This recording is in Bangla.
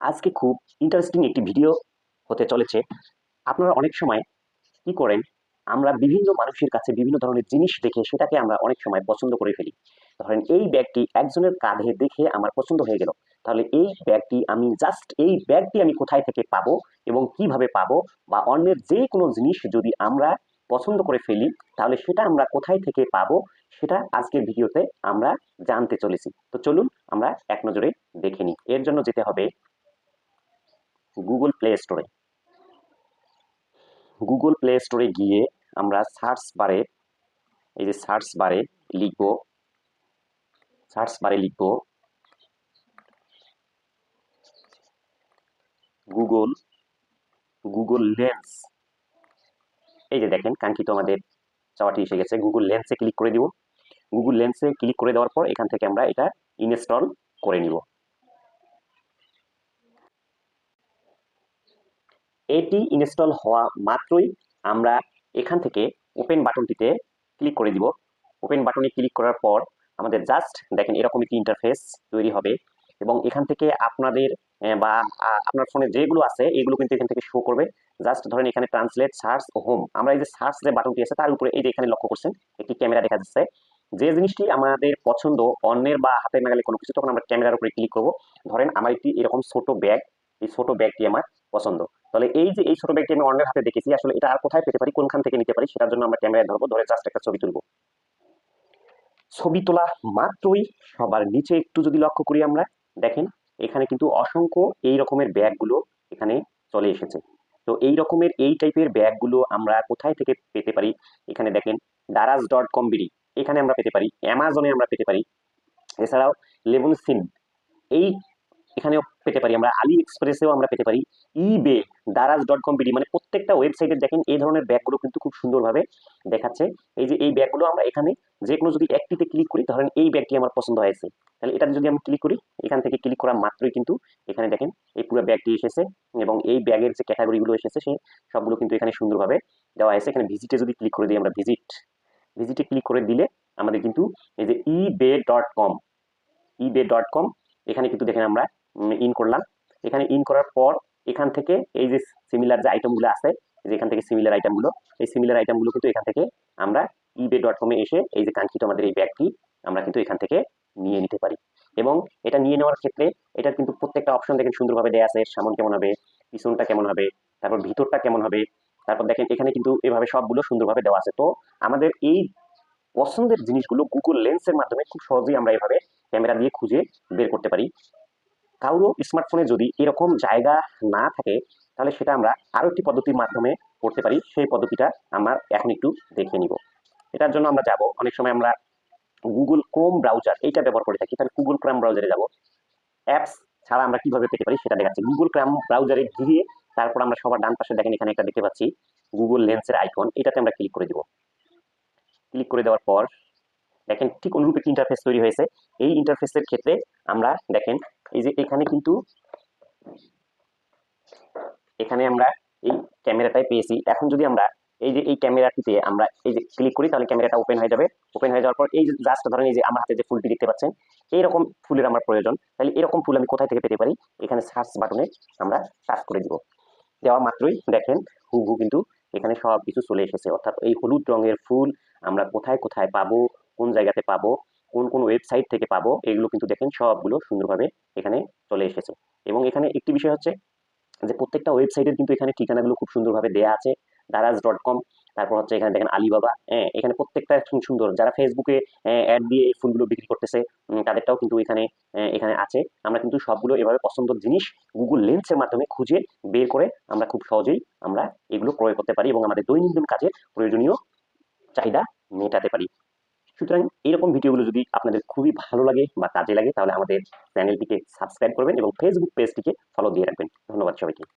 আজকে খুব ইন্টারেস্টিং একটি ভিডিও হতে চলেছে। আপনারা অনেক সময় কি করেন, আমরা বিভিন্ন মানুষের কাছে বিভিন্ন ধরনের জিনিস দেখে সেটাকে আমরা অনেক সময় পছন্দ করে ফেলি। ধরেন এই ব্যাগটি একজনের কাঁধে দেখে আমার পছন্দ হয়ে গেল। তাহলে এই ব্যাগটি আমি জাস্ট এই ব্যাগটি আমি কোথায় থেকে পাবো এবং কীভাবে পাবো বা অন্যের যে কোনো জিনিস যদি আমরা পছন্দ করে ফেলি, তাহলে সেটা আমরা কোথায় থেকে পাবো সেটা আজকের ভিডিওতে আমরা জানতে চলেছি। তো চলুন আমরা এক নজরে দেখে নিই। এর জন্য যেতে হবে গুগল প্লে স্টোরে গুগল প্লে স্টোরে গিয়ে আমরা সার্চ বারে এই যে সার্চ বারে লিখব সার্চ বারে লিখব গুগল গুগল লেন্স এই যে দেখেন, কাঙ্ক্ষিত আমাদের চাওয়াটি এসে গেছে। গুগল লেন্সে ক্লিক করে দিব। গুগল লেন্সে ক্লিক করে দেওয়ার পর এখান থেকে আমরা এটা ইনস্টল করে নিব। এটি ইনস্টল হওয়া মাত্রই আমরা এখান থেকে ওপেন বাটনটিতে ক্লিক করে দিব। ওপেন বাটনে ক্লিক করার পর আমাদের জাস্ট দেখেন এরকম একটি ইন্টারফেস তৈরি হবে এবং এখান থেকে আপনাদের বা আপনার ফোনে যেগুলো আছে, এগুলো কিন্তু এখান থেকে শো করবে। জাস্ট ধরেন এখানে ট্রান্সলেট সার্চ হোম আমরা এই যে সার্চ যে বাটনটি আছে, তার উপরে এই যে এখানে লক্ষ্য করছেন, একটি ক্যামেরা দেখা যাচ্ছে। যে জিনিসটি আমাদের পছন্দ, অন্যের বা হাতে নাগালে কোনো কিছু, তখন আমরা ক্যামেরার উপরে ক্লিক করব। ধরেন আমার একটি এরকম ছোট ব্যাগ এই ছোট ব্যাগটি আমার পছন্দ। তাহলে এই যে এই ছোট ব্যাগটি আমি অন্যের হাতে দেখেছি, আসলে এটা আর কোথায় পেতে পারি, কোনখান থেকে নিতে পারি, সেটার জন্য আমরা ক্যামেরায় ধরবো। ধরে জাস্ট একটা ছবি তুলবো। ছবি তোলা মাত্রই সবার নিচে একটু যদি লক্ষ্য করি আমরা, দেখেন এখানে কিন্তু অসংখ্য এই রকমের ব্যাগগুলো এখানে চলে এসেছে। তো এই রকমের এই টাইপের ব্যাগগুলো আমরা কোথায় থেকে পেতে পারি? এখানে দেখেন দারাজ ডট কম বিডি। এখানে আমরা পেতে পারি, অ্যামাজনে আমরা পেতে পারি। এছাড়াও লেবুন সিন এই এখানেও পেতে পারি। আমরা আলি এক্সপ্রেসেও আমরা পেতে পারি। EBay Daraz dot com BD মানে প্রত্যেকটা ওয়েবসাইটে দেখেন এই ধরনের ব্যাগগুলো কিন্তু খুব সুন্দরভাবে দেখাচ্ছে। এই যে এই ব্যাগগুলো আমরা এখানে যে কোনো যদি একটিতে ক্লিক করি, ধরেন এই ব্যাগটি আমার পছন্দ হয়েছে। তাহলে এটা যদি আমি ক্লিক করি, এখান থেকে ক্লিক করা মাত্রই কিন্তু এখানে দেখেন এই পুরো ব্যাগটি এসেছে এবং এই ব্যাগের যে ক্যাটাগরিগুলো এসেছে সেই সবগুলো কিন্তু এখানে সুন্দরভাবে দেওয়া হয়েছে। এখানে ভিজিটে যদি ক্লিক করে দিই আমরা ভিজিট ভিজিটে ক্লিক করে দিলে আমাদের কিন্তু এই যে ইবে ডট কম ইবে ডট কম এখানে কিন্তু দেখেন আমরা ইন করলাম। এখানে ইন করার পর এখান থেকে এই যে সিমিলার যে আইটেমগুলো আছে যে এখান থেকে সিমিলার আইটেমগুলো এই সিমিলার আইটেমগুলো কিন্তু এখান থেকে আমরা ইবে ডট কমে এসে এই যে কাঙ্ক্ষিত আমাদের এই ব্যাগটি আমরা কিন্তু এখান থেকে নিয়ে নিতে পারি। এবং এটা নিয়ে নেওয়ার ক্ষেত্রে এটার কিন্তু প্রত্যেকটা অপশন দেখেন সুন্দরভাবে দেওয়া আছে, সামন কেমন হবে, পিছনটা কেমন হবে, তারপর ভিতরটা কেমন হবে, তারপর দেখেন এখানে কিন্তু এভাবে সবগুলো সুন্দরভাবে দেওয়া আছে। তো আমাদের এই পছন্দের জিনিসগুলো গুগল লেন্সের মাধ্যমে খুব সহজেই আমরা এভাবে ক্যামেরা দিয়ে খুঁজে বের করতে পারি। কারও স্মার্টফোনে যদি এরকম জায়গা না থাকে, তাহলে সেটা আমরা আরও একটি পদ্ধতির মাধ্যমে করতে পারি। সেই পদ্ধতিটা আমরা এখন একটু দেখে নিব। এটার জন্য আমরা যাব, অনেক সময় আমরা গুগল ক্রোম ব্রাউজার এইটা ব্যবহার করে থাকি, তাহলে গুগল ক্রাম ব্রাউজারে যাব। অ্যাপস ছাড়া আমরা কীভাবে পেতে পারি সেটা দেখাচ্ছি। গুগল ক্রাম ব্রাউজারে গিয়ে তারপর আমরা সবার ডান পাশে দেখেন এখানে একটা দেখতে পাচ্ছি গুগল লেন্সের আইকন এটাতে আমরা ক্লিক করে দিব। ক্লিক করে দেওয়ার পর, দেখেন ঠিক অনুরূপ একটি ইন্টারফেস তৈরি হয়েছে। এই ইন্টারফেসের ক্ষেত্রে আমরা দেখেন এই যে এখানে কিন্তু এখানে আমরা এই ক্যামেরাটাই পেয়েছি। এখন যদি আমরা এই যে এই ক্যামেরাটিতে আমরা এই যে ক্লিক করি, তাহলে ক্যামেরাটা ওপেন হয়ে যাবে। ওপেন হয়ে যাওয়ার পর এই যে জাস্ট ধরেন এই যে আমার হাতে যে ফুলটি দেখতে পাচ্ছেন, এইরকম ফুলের আমার প্রয়োজন। তাহলে এরকম ফুল আমি কোথায় থেকে পেতে পারি? এখানে সার্চ বাটনে আমরা সার্চ করে দিব। দেওয়া মাত্রই দেখেন হুবহু কিন্তু এখানে সব কিছু চলে এসেছে। অর্থাৎ এই হলুদ রঙের ফুল আমরা কোথায় কোথায় পাবো, কোন জায়গাতে পাবো কোন কোন ওয়েবসাইট থেকে পাবো, এগুলো কিন্তু দেখেন সবগুলো সুন্দরভাবে এখানে চলে এসেছে। এবং এখানে একটি বিষয় হচ্ছে যে প্রত্যেকটা ওয়েবসাইটের কিন্তু এখানে ঠিকানাগুলো খুব সুন্দরভাবে দেওয়া আছে। দারাজ ডট কম তারপর হচ্ছে এখানে দেখেন আলিবাবা হ্যাঁ এখানে প্রত্যেকটা সুন্দর। যারা ফেসবুকে অ্যাড দিয়ে এই ফুলগুলো বিক্রি করতেছে তাদেরটাও কিন্তু এখানে এখানে আছে। আমরা কিন্তু সবগুলো এভাবে পছন্দের জিনিস গুগল লেন্সের মাধ্যমে খুঁজে বের করে আমরা খুব সহজেই আমরা এগুলো ক্রয় করতে পারি এবং আমাদের দৈনন্দিন কাজে প্রয়োজনীয় চাহিদা মেটাতে পারি। সুতরাং এরকম ভিডিওগুলো যদি আপনাদের খুবই ভালো লাগে বা কাজে লাগে, তাহলে আমাদের চ্যানেলটিকে সাবস্ক্রাইব করবেন এবং ফেসবুক পেজটিকে ফলো দিয়ে রাখবেন। ধন্যবাদ সবাইকে।